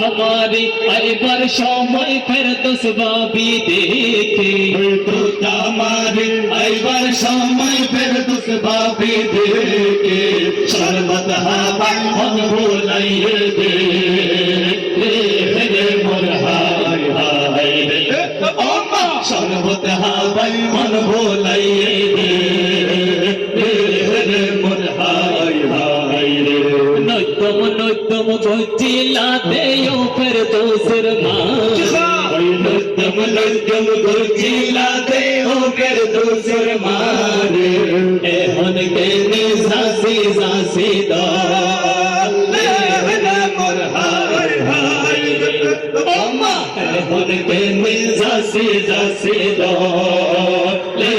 हमारी अकबर समय फिर दुस्बाबी देखे तो हमारी अकबर समय फिर दुस्बाबी देखे शरबत हवा हम बोलाइए देखे শরবত হাবাই মন ভোলাইয়ে দে রে রে মোর হাই হাই রে নৈতম নৈতম গজিলা দেও ফের দোসর মা নৈতম নৈতম গজিলা দেও ফের দোসর মারে এখন কে সাসি সাসি দা রে নে সাসি সাসি দা রে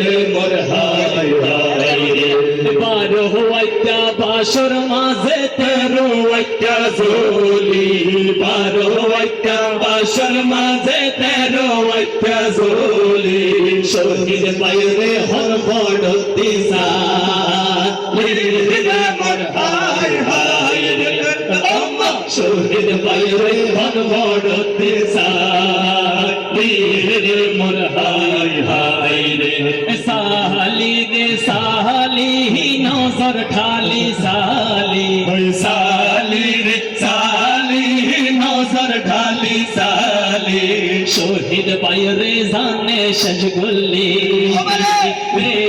রে মোর হাই হাই রে বারো একটা বাসর মাঝে তেরো একটা জোলি বারো একটা বাসর মাঝে তেরো একটা জোলি শহীদ বাইরে হর বড় দিশা। শহীদ বাইরে হর বড় দিশা রে মোর হাই হাই রে। সাহালি রে সাহালি নজর ঠালি সালি সালি রে সালি নজর ঢালি সালি শহীদ বাইরে জানে সজগুল্লি রে। রে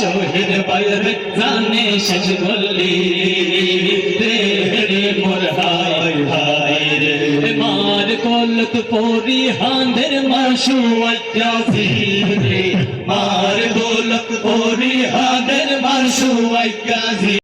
শহীদ বাইরে জানে সজগুল্লি রে রে, মোর হায় হায়, রে। মার কলত পরি হাঁধের মাসু আজ্ঞাসি রে, মার